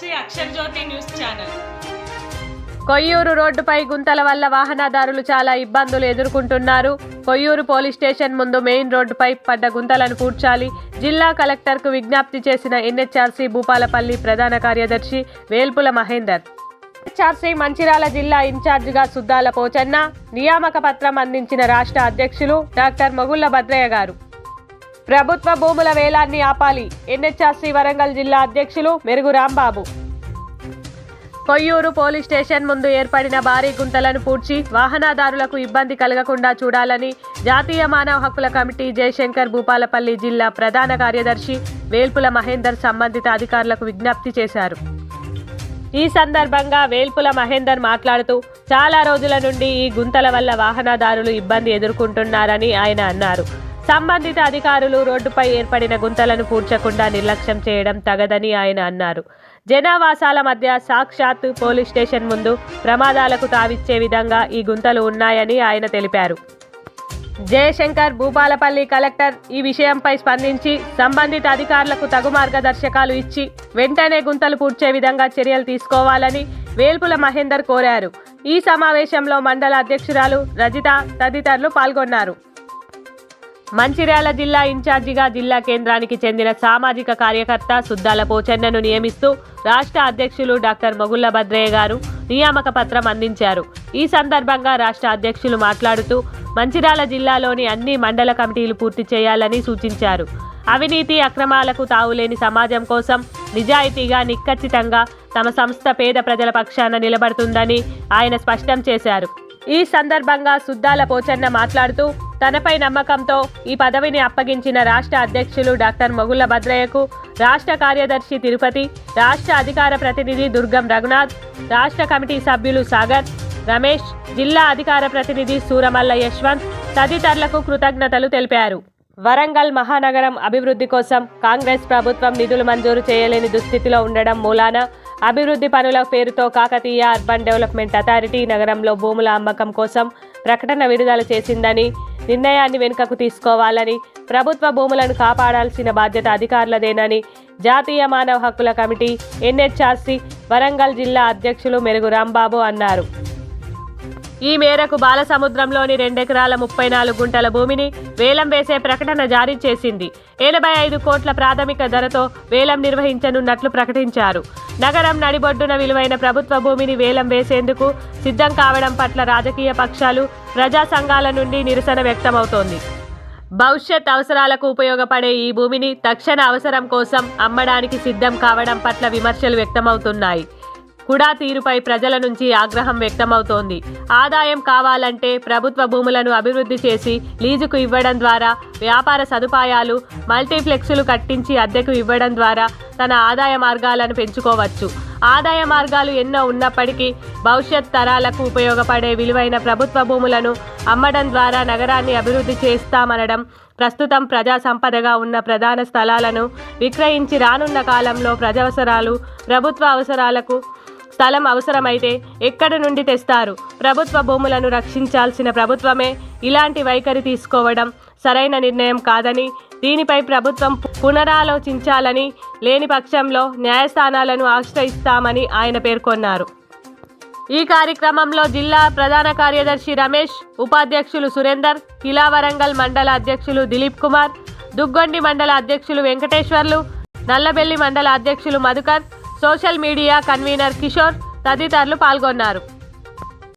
జ్యోతి news channel. Koyyuru రోడ్డుపై గుంతల వల్ల వాహనదారులు చాలా ఇబ్బందులు ఎదుర్కొంటున్నారు. కొయ్యూరు పోలీస్ స్టేషన్ ముందు మెయిన్ రోడ్డుపై పడ్డ గుంతలను కూర్చాలి. జిల్లా కలెక్టర్కు విజ్ఞప్తి చేసిన ఎన్హెచ్ఆర్సీ భూపాలపల్లి ప్రధాన కార్యదర్శి వేల్పుల మహేందర్. ఎన్హెచ్ఆర్సీ మంచిరాల జిల్లా ఇన్ఛార్జిగా సుద్దాల పోచన్న నియామక పత్రం అందించిన రాష్ట్ర అధ్యక్షులు డాక్టర్ మొగుళ్ళ భద్రయ్య గారు. ప్రభుత్వ భూముల వేలాన్ని ఆపాలి. ఎన్హెచ్ఆర్సీ వరంగల్ జిల్లా అధ్యక్షులు మెరుగు రాంబాబు. కొయ్యూరు పోలీస్ స్టేషన్ ముందు ఏర్పడిన భారీ గుంతలను పూడ్చి వాహనదారులకు ఇబ్బంది కలగకుండా చూడాలని జాతీయ మానవ హక్కుల కమిటీ జయశంకర్ భూపాలపల్లి జిల్లా ప్రధాన కార్యదర్శి వేల్పుల మహేందర్ సంబంధిత అధికారులకు విజ్ఞప్తి చేశారు. ఈ సందర్భంగా వేల్పుల మహేందర్ మాట్లాడుతూ చాలా రోజుల నుండి ఈ గుంతల వల్ల వాహనదారులు ఇబ్బంది ఎదుర్కొంటున్నారని ఆయన అన్నారు. సంబంధిత అధికారులు రోడ్డుపై ఏర్పడిన గుంతలను పూడ్చకుండా నిర్లక్ష్యం చేయడం తగదని ఆయన అన్నారు. జనావాసాల మధ్య సాక్షాత్ పోలీస్ స్టేషన్ ముందు ప్రమాదాలకు తావిచ్చే విధంగా ఈ గుంతలు ఉన్నాయని ఆయన తెలిపారు. జయశంకర్ భూపాలపల్లి కలెక్టర్ ఈ విషయంపై స్పందించి సంబంధిత అధికారులకు తగు మార్గదర్శకాలు ఇచ్చి వెంటనే గుంతలు పూడ్చే విధంగా చర్యలు తీసుకోవాలని వేల్పుల మహేందర్ కోరారు. ఈ సమావేశంలో మండల అధ్యక్షురాలు రజిత తదితరులు పాల్గొన్నారు. మంచిర్యాల జిల్లా ఇన్ఛార్జిగా జిల్లా కేంద్రానికి చెందిన సామాజిక కార్యకర్త సుద్దాల పోచన్నను నియమిస్తూ రాష్ట్ర అధ్యక్షులు డాక్టర్ మొగుళ్ళ భద్రయ్య గారు నియామక పత్రం అందించారు. ఈ సందర్భంగా రాష్ట్ర అధ్యక్షులు మాట్లాడుతూ మంచిర్యాల జిల్లాలోని అన్ని మండల కమిటీలు పూర్తి చేయాలని సూచించారు. అవినీతి అక్రమాలకు తావులేని సమాజం కోసం నిజాయితీగా నిక్కచ్చితంగా తమ సంస్థ పేద ప్రజల పక్షాన నిలబడుతుందని ఆయన స్పష్టం చేశారు. ఈ సందర్భంగా సుద్దాల పోచన్న మాట్లాడుతూ తనపై నమ్మకంతో ఈ పదవిని అప్పగించిన రాష్ట్ర అధ్యక్షులు డాక్టర్ మొగుళ్ళ భద్రయ్యకు రాష్ట్ర కార్యదర్శి తిరుపతి రాష్ట్ర అధికార ప్రతినిధి దుర్గం రఘునాథ్ రాష్ట్ర కమిటీ సభ్యులు సాగర్ రమేష్ జిల్లా అధికార ప్రతినిధి సూరమల్ల యశ్వంత్ తదితరులకు కృతజ్ఞతలు తెలిపారు. వరంగల్ మహానగరం అభివృద్ధి కోసం కాంగ్రెస్ ప్రభుత్వం నిధులు మంజూరు చేయలేని దుస్థితిలో ఉండడం మూలాన అభివృద్ధి పనుల పేరుతో కాకతీయ అర్బన్ డెవలప్మెంట్ అథారిటీ నగరంలో భూముల అమ్మకం కోసం ప్రకటన విడుదల చేసిందని నిర్ణయాన్ని వెనుకకు తీసుకోవాలని ప్రభుత్వ భూములను కాపాడాల్సిన బాధ్యత అధికారులదేనని జాతీయ మానవ హక్కుల కమిటీ ఎన్హెచ్ఆర్సీ వరంగల్ జిల్లా అధ్యక్షులు మెరుగు రాంబాబు అన్నారు. ఈ మేరకు బాలసముద్రంలోని రెండెకరాల ముప్పై నాలుగు గుంటల భూమిని వేలం వేసే ప్రకటన జారీ చేసింది. ఎనభై ఐదు కోట్ల ప్రాథమిక ధరతో వేలం నిర్వహించనున్నట్లు ప్రకటించారు. నగరం నడిబొడ్డున విలువైన ప్రభుత్వ భూమిని వేలం వేసేందుకు సిద్ధం కావడం పట్ల రాజకీయ పక్షాలు ప్రజా సంఘాల నుండి నిరసన వ్యక్తమవుతోంది. భవిష్యత్ అవసరాలకు ఉపయోగపడే ఈ భూమిని తక్షణ అవసరం కోసం అమ్మడానికి సిద్ధం కావడం పట్ల విమర్శలు వ్యక్తమవుతున్నాయి. కుడా తీరుపై ప్రజల నుంచి ఆగ్రహం వ్యక్తమవుతోంది. ఆదాయం కావాలంటే ప్రభుత్వ భూములను అభివృద్ధి చేసి లీజుకు ఇవ్వడం ద్వారా వ్యాపార సదుపాయాలు మల్టీప్లెక్సులు కట్టించి అద్దెకు ఇవ్వడం ద్వారా తన ఆదాయ మార్గాలను పెంచుకోవచ్చు. ఆదాయ మార్గాలు ఎన్నో ఉన్నప్పటికీ భవిష్యత్ తరాలకు ఉపయోగపడే విలువైన ప్రభుత్వ భూములను అమ్మడం ద్వారా నగరాన్ని అభివృద్ధి చేస్తామనడం ప్రస్తుతం ప్రజా సంపదగా ఉన్న ప్రధాన స్థలాలను విక్రయించి రానున్న కాలంలో ప్రజావసరాలు ప్రభుత్వ అవసరాలకు స్థలం అవసరమైతే ఎక్కడి నుండి తెస్తారు? ప్రభుత్వ భూములను రక్షించాల్సిన ప్రభుత్వమే ఇలాంటి వైఖరి తీసుకోవడం సరైన నిర్ణయం కాదని దీనిపై ప్రభుత్వం పునరాలోచించాలని లేని పక్షంలో న్యాయస్థానాలను ఆశ్రయిస్తామని ఆయన పేర్కొన్నారు. ఈ కార్యక్రమంలో జిల్లా ప్రధాన కార్యదర్శి రమేష్ ఉపాధ్యక్షులు సురేందర్ కిలా వరంగల్ మండల అధ్యక్షులు దిలీప్ కుమార్ దుగ్గొండి మండల అధ్యక్షులు వెంకటేశ్వర్లు నల్లబెల్లి మండల అధ్యక్షులు Madhukar social media convener Kishore తదితరులు పాల్గొన్నారు